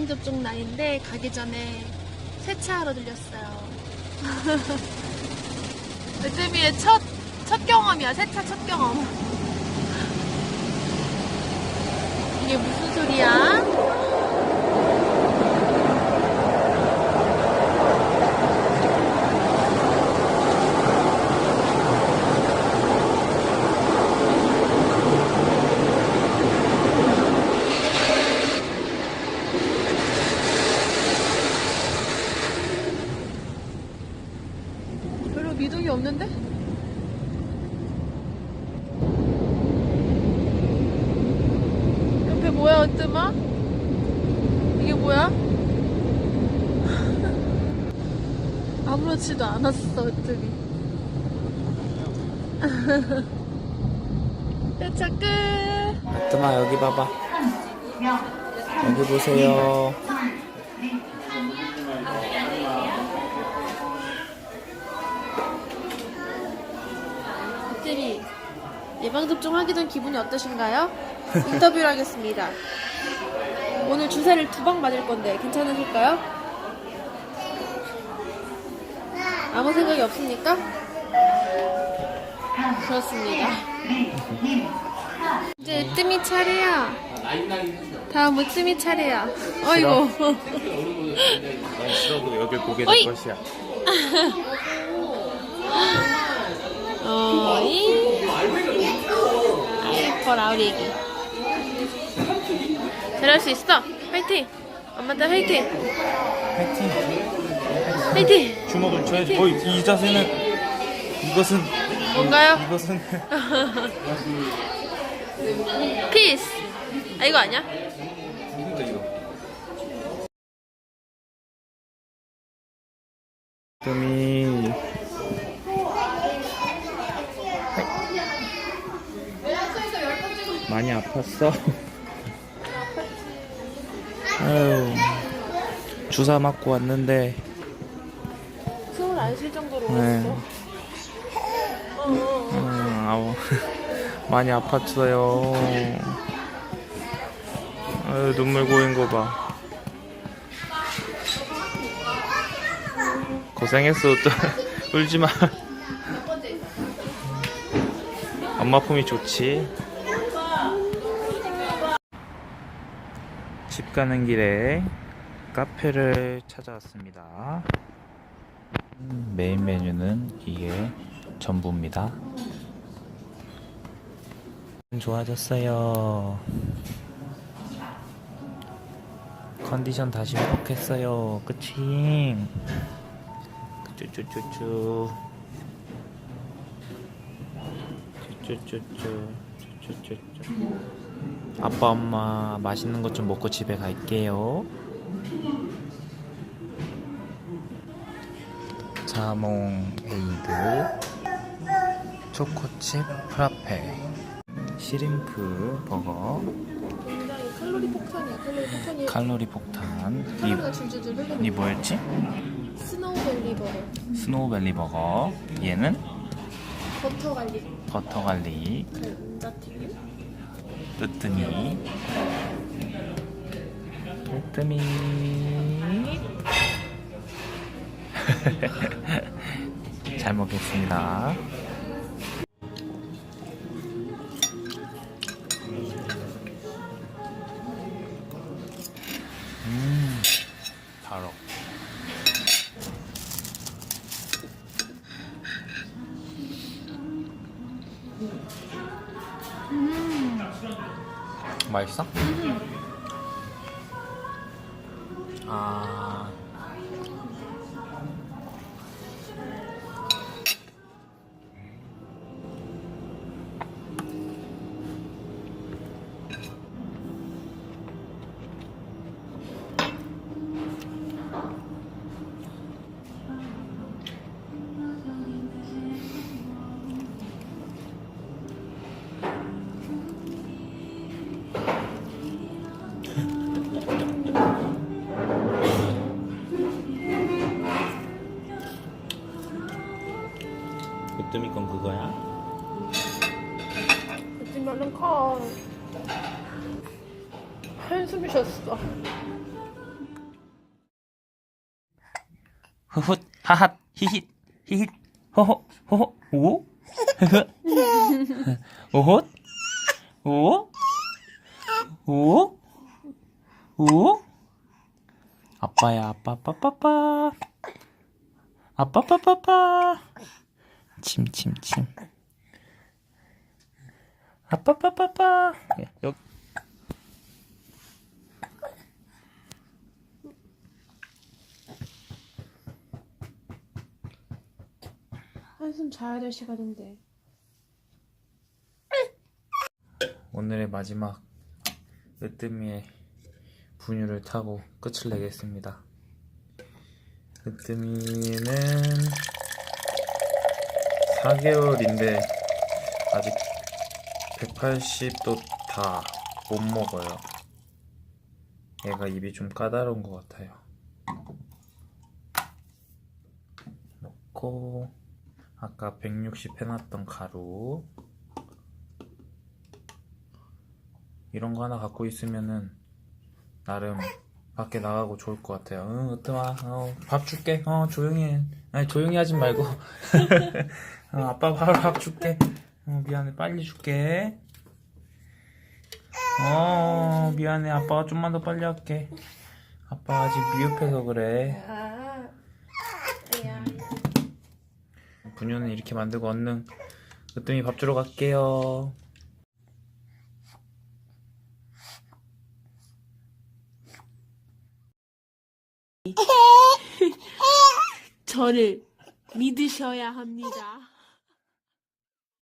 왔는데 가기 전에 세차하러 들렸어요. 으뜸이의 첫, 첫 경험이야. 세차 첫 경험. 이게 무슨 소리야? 별로 미동이 없는데? 옆에 뭐야, 으뜸아? 이게 뭐야? 아무렇지도 않았어, 으뜸이. 세차 끝! 뜨마 여기 봐봐. 여기 보세요. 으뜸이 예방접종 하기 전 기분이 어떠신가요? 인터뷰를 하겠습니다. 오늘 주사를 두 방 맞을 건데 괜찮으실까요? 아무 생각이 없습니까? 그렇습니다. 이제 으뜸이 차례야. 다음 으뜸이 차례야. 어이구. 싫어도 여기 보게 어이! 될 것이야. 어이. 아이뻐라 우리 애기. 잘할 수 있어. 화이팅. 엄마들 화이팅. 파이팅. 화이팅. 주먹을 쳐야지. 어, 이 자세는 이것은 뭔가요? 이것은 피스. 아 이거 아니야? 뜸이 많이 아팠어. 아유 주사 맞고 왔는데 숨을 안 쉴 정도로 네. 울었어. 음, 아우 많이 아팠어요. 아유 눈물 고인 거 봐. 고생했어 또 울지 마. 엄마 품이 좋지. 집 가는 길에 카페를 찾아왔습니다. 음, 메인 메뉴는 이게 전부입니다. 좋아졌어요. 컨디션 다시 회복했어요. 그치? 쭈쭈쭈쭈. 쭈쭈쭈쭈. 쭈쭈쭈쭈. 아빠, 엄마 맛있는 것 좀 먹고 집에 갈게요. 자몽 에이드. 초코칩 프라페 시림프 버거 굉장히 칼로리 폭탄이야. 칼로리 폭탄이. 칼로리 폭탄 칼로리가 줄줄줄 흐르는. 이, 이 뭐였지? 스노우벨리 버거. 스노우밸리 버거 얘는 버터 갈릭 버터 갈릭 감자튀김. 뜨뜨미. 뜨뜨미. 잘 먹겠습니다. 음 바로 맛있어? 아 얼른 커. 한숨 쉬었어. 흐훗 하핫 히힛 히힛 호호 호호 오 흐흐 오헛 오 오? 오? 아빠야 아빠 빠빠빠 아빠 빠빠빠 침침침 아빠 빠빠빠 여기 한숨 자야 될 시간인데. 오늘의 마지막 으뜸이의 분유를 타고 끝을 내겠습니다. 으뜸이는 4개월인데 아직 180도 다 못 먹어요. 얘가 입이 좀 까다로운 것 같아요. 넣고 아까 160 해놨던 가루 이런 거 하나 갖고 있으면은 나름 밖에 나가고 좋을 것 같아요. 응, 으뜸아, 어, 밥 줄게. 어, 조용히 해. 아니, 조용히 하진 말고. 어, 아빠 바로 밥 줄게. 어, 미안해. 빨리 줄게. 어, 미안해. 아빠가 좀만 더 빨리 할게. 아빠 아직 미흡해서 그래. 분유는 이렇게 만들고 얼른 으뜸이 밥 주러 갈게요. 저를 믿으셔야 합니다.